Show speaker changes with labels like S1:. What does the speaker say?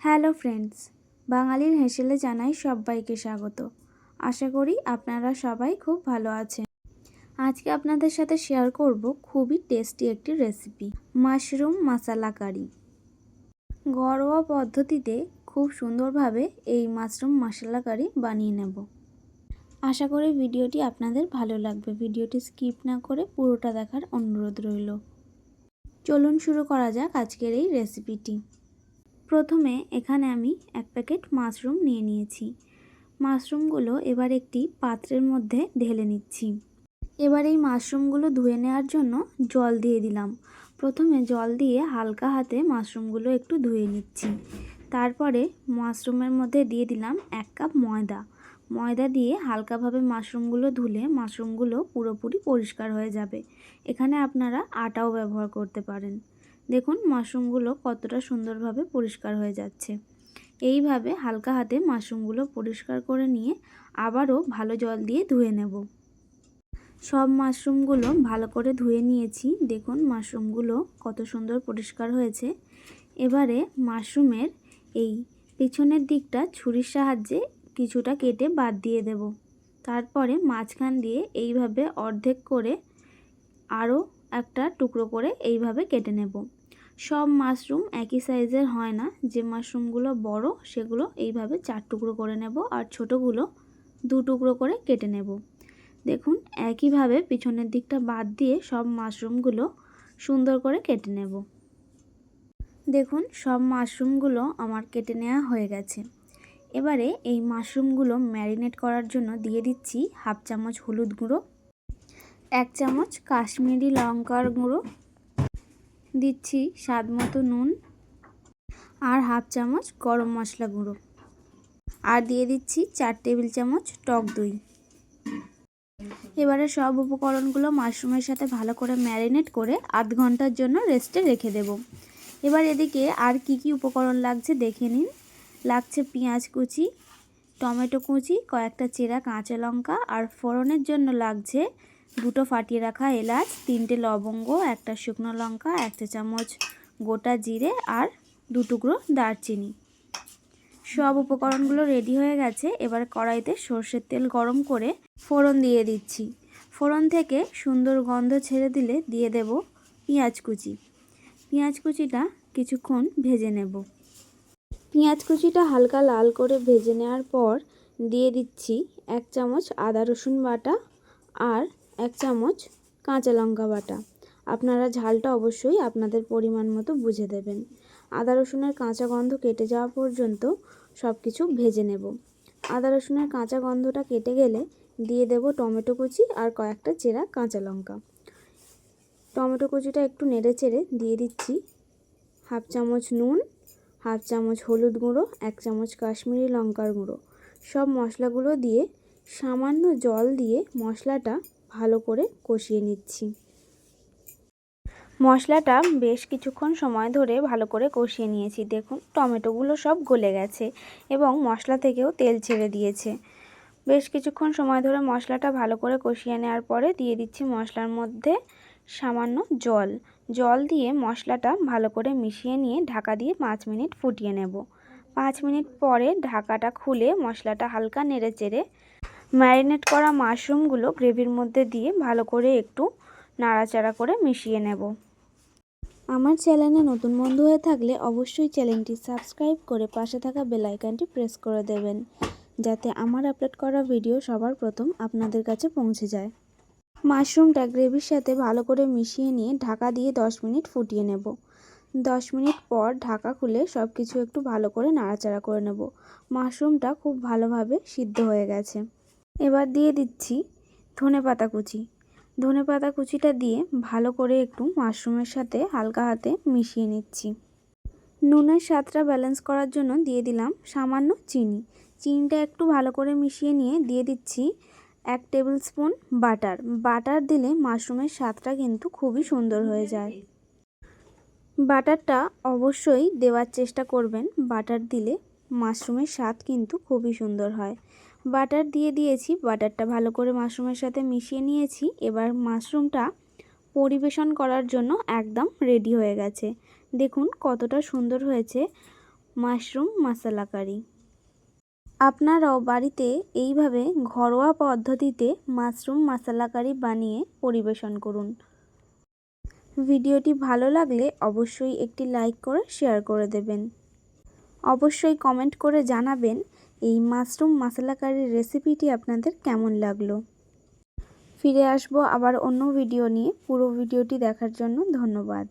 S1: Hello friends, বাঙালির হেসেলে জানাই সবাইকে স্বাগত। আশা করি আপনারা সবাই খুব ভালো আছেন। আজকে আপনাদের সাথে শেয়ার করব খুবই টেস্টি একটি রেসিপি মাশরুম মাসালা কারি ঘরোয়া পদ্ধতিতে খুব সুন্দরভাবে এই মাশরুম মশলা কারি বানিয়ে নেব। আশা করি ভিডিওটি আপনাদের ভালো লাগবে। ভিডিওটি স্কিপ না করে পুরোটা দেখার অনুরোধ রইল। চলুন শুরু করা যাক আজকের এই রেসিপিটি প্রথমে এখানে আমি এক প্যাকেট মাশরুম নিয়ে নিয়েছি। মাশরুমগুলো এবার একটি পাত্রের মধ্যে ঢেলে নিচ্ছি। এবার এই মাশরুমগুলো ধুয়ে নেওয়ার জন্য জল দিয়ে দিলাম। প্রথমে জল দিয়ে হালকা হাতে মাশরুমগুলো একটু ধুয়ে নিচ্ছি। তারপরে মাশরুমের মধ্যে দিয়ে দিলাম এক কাপ ময়দা। ময়দা দিয়ে হালকাভাবে মাশরুমগুলো ধুলে মাশরুমগুলো পুরোপুরি পরিষ্কার হয়ে যাবে। এখানে আপনারা আটাও ব্যবহার করতে পারেন। দেখুন মাশরুমগুলো কতটা সুন্দরভাবে পরিষ্কার হয়ে যাচ্ছে। এইভাবে হালকা হাতে মাশরুমগুলো পরিষ্কার করে নিয়ে আবারও ভালো জল দিয়ে ধুয়ে নেব। সব মাশরুমগুলো ভালো করে ধুয়ে নিয়েছি। দেখুন মাশরুমগুলো কত সুন্দর পরিষ্কার হয়েছে। এবারে মাশরুমের এই পিছনের দিকটা ছুরির সাহায্যে কিছুটা কেটে বাদ দিয়ে দেব। তারপরে মাঝখান দিয়ে এইভাবে অর্ধেক করে আরও একটা টুকরো করে এইভাবে কেটে নেব। সব মাশরুম একই সাইজের হয় না। যে মাশরুমগুলো বড়, সেগুলো এইভাবে চার টুকরো করে নেব আর ছোটোগুলো দু টুকরো করে কেটে নেব। দেখুন, একইভাবে পিছনের দিকটা বাদ দিয়ে সব মাশরুমগুলো সুন্দর করে কেটে নেব। দেখুন, সব মাশরুমগুলো আমার কেটে নেওয়া হয়ে গেছে। এবারে এই মাশরুমগুলো ম্যারিনেট করার জন্য দিয়ে দিচ্ছি হাফ চামচ হলুদ গুঁড়ো, এক চামচ কাশ্মীরি লঙ্কার গুঁড়ো দিচ্ছি স্বাদ মতো নুন আর হাফ চামচ গরম মশলা গুঁড়ো। আর দিয়ে দিচ্ছি চার টেবিল চামচ টক দই। এবারে সব উপকরণগুলো মাশরুমের সাথে ভালো করে ম্যারিনেট করে আধ ঘণ্টার জন্য রেস্টে রেখে দেব। এবার এদিকে আর কি কি উপকরণ লাগছে দেখে নিন। লাগছে পেঁয়াজ কুচি, টমেটো কুচি, কয়েকটা চেরা কাঁচা লঙ্কা আর ফোড়নের জন্য লাগছে দুটো ফাটিয়ে রাখা এলাচ, তিনটে লবঙ্গ, একটা শুকনো লঙ্কা, একটা চামচ গোটা জিরে আর দু টুকরো দারচিনি। সব উপকরণগুলো রেডি হয়ে গেছে। এবার কড়াইতে সর্ষের তেল গরম করে ফোড়ন দিয়ে দিচ্ছি। ফোড়ন থেকে সুন্দর গন্ধ ছেড়ে দিলে দিয়ে দেব পেঁয়াজ কুচি। পেঁয়াজ কুচিটা কিছুক্ষণ ভেজে নেব। পেঁয়াজ কুচিটা হালকা লাল করে ভেজে নেওয়ার পর দিয়ে দিচ্ছি এক চামচ আদা রসুন বাটা আর এক চামচ কাঁচা লঙ্কা বাটা। আপনারা ঝালটা অবশ্যই আপনাদের পরিমাণ মতো বুঝে দেবেন। আদা রসুনের কাঁচা গন্ধ কেটে যাওয়া পর্যন্ত সব কিছু ভেজে নেব। আদা রসুনের কাঁচা গন্ধটা কেটে গেলে দিয়ে দেব টমেটো কুচি আর কয়েকটা চেরা কাঁচা লঙ্কা। টমেটো কুচিটা একটু নেড়ে চেড়ে দিয়ে দিচ্ছি হাফ চামচ নুন, হাফ চামচ হলুদ গুঁড়ো, এক চামচ কাশ্মীরি লঙ্কার গুঁড়ো। সব মশলাগুলো দিয়ে সামান্য জল দিয়ে মশলাটা ভালো করে কষিয়ে নিচ্ছি। মশলাটা বেশ কিছুক্ষণ সময় ধরে ভালো করে কষিয়ে নিয়েছি। দেখুন, টমেটোগুলো সব গলে গেছে এবং মশলা থেকেও তেল ছেড়ে দিয়েছে। বেশ কিছুক্ষণ সময় ধরে মশলাটা ভালো করে কষিয়ে নেওয়ার পরে দিয়ে দিচ্ছি মশলার মধ্যে সামান্য জল। জল দিয়ে মশলাটা ভালো করে মিশিয়ে নিয়ে ঢাকা দিয়ে পাঁচ মিনিট ফুটিয়ে নেব। পাঁচ মিনিট পরে ঢাকাটা খুলে মশলাটা হালকা নেড়ে চেড়ে ম্যারিনেট করা মাশরুমগুলো গ্রেভির মধ্যে দিয়ে ভালো করে একটু নাড়াচাড়া করে মিশিয়ে নেব। আমার চ্যানেলে নতুন বন্ধু হয়ে থাকলে অবশ্যই চ্যানেলটি সাবস্ক্রাইব করে পাশে থাকা বেলাইকানটি প্রেস করে দেবেন, যাতে আমার আপলোড করা ভিডিও সবার প্রথম আপনাদের কাছে পৌঁছে যায়। মাশরুমটা গ্রেভির সাথে ভালো করে মিশিয়ে নিয়ে ঢাকা দিয়ে 10 মিনিট ফুটিয়ে নেব। 10 মিনিট পর ঢাকা খুলে সব কিছু একটু ভালো করে নাড়াচাড়া করে নেব। মাশরুমটা খুব ভালোভাবে সিদ্ধ হয়ে গেছে। এবার দিয়ে দিচ্ছি ধনে পাতা কুচি। ধনে পাতা কুচিটা দিয়ে ভালো করে একটু মাশরুমের সাথে হালকা হাতে মিশিয়ে নিচ্ছি। নুনের স্বাদটা ব্যালেন্স করার জন্য দিয়ে দিলাম সামান্য চিনি। চিনিটা একটু ভালো করে মিশিয়ে নিয়ে দিয়ে দিচ্ছি এক টেবিল স্পুন বাটার। বাটার দিলে মাশরুমের স্বাদটা কিন্তু খুবই সুন্দর হয়ে যায়। বাটারটা অবশ্যই দেওয়ার চেষ্টা করবেন। বাটার দিলে মাশরুমের স্বাদ কিন্তু খুবই সুন্দর হয়। বাটার দিয়ে দিয়েছি। বাটারটা ভালো করে মাশরুমের সাথে মিশিয়ে নিয়েছি। এবার মাশরুমটা পরিবেশন করার জন্য একদম রেডি হয়ে গেছে। দেখুন কতটা সুন্দর হয়েছে মাশরুম মশলা কারি। আপনারাও বাড়িতে এইভাবে ঘরোয়া পদ্ধতিতে মাশরুম মশলা কারি বানিয়ে পরিবেশন করুন। ভিডিওটি ভালো লাগলে অবশ্যই একটি লাইক করে শেয়ার করে দেবেন। অবশ্যই কমেন্ট করে জানাবেন এই মাশরুম মশলা কারির রেসিপিটি আপনাদের কেমন লাগল? ফিরে আসব আবার অন্য ভিডিও নিয়ে। পুরো ভিডিওটি দেখার জন্য ধন্যবাদ।